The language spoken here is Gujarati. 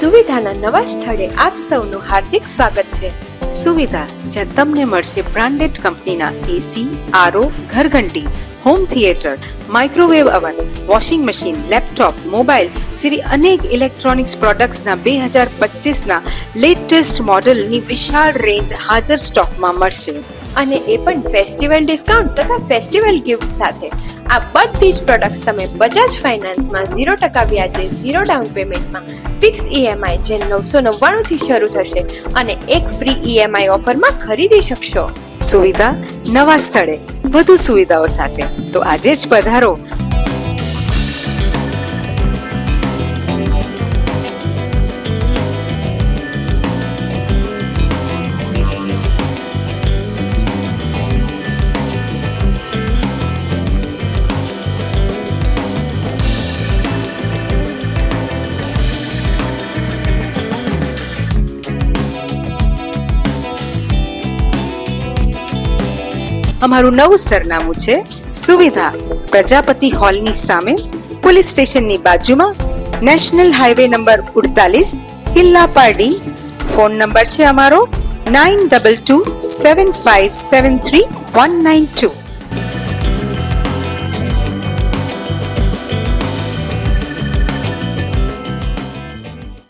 સુવિધાના નવા સ્થળે આપ સૌનું હાર્દિક સ્વાગત છે. સુવિધા જ્યાં તમને મળશે બ્રાન્ડેડ કંપનીના AC RO ઘરઘંટી home theater microwave oven washing machine laptop mobile જેવી અનેક ઇલેક્ટ્રોનિક્સ પ્રોડક્ટ્સના બે હજાર પચીસના લેટેસ્ટ મોડલની વિશાળ રેન્જ હાજર સ્ટોકમાં મળશે. અને એ પણ ફેસ્ટિવલ ડિસ્કાઉન્ટ તથા ફેસ્ટિવલ ગિફ્ટ સાથે. આ બધી જ પ્રોડક્ટ્સ તમે બજાજ ફાઇનાન્સમાં ઝીરો ટકા વ્યાજે ઝીરો ડાઉન પેમેન્ટમાં ફિક્સ ઈએમઆઈ જે નવસો નવ્વાણુંથી શરૂ થશે અને એક ફ્રી ઈએમઆઈ ઓફરમાં ખરીદી શકશો. સુવિધા નવા સ્થળે વધુ સુવિધાઓ સાથે. તો આજે જ પધારો અમારું નવું સરનામું છે સુવિધા પ્રજાપતિ હોલની સામે, પોલીસ સ્ટેશનની બાજુમાં, નેશનલ હાઈવે નંબર ઉડતાલીસ કિલ્લા પારડી ફોન નંબર છે અમારો nine double two seven five seven three one nine two.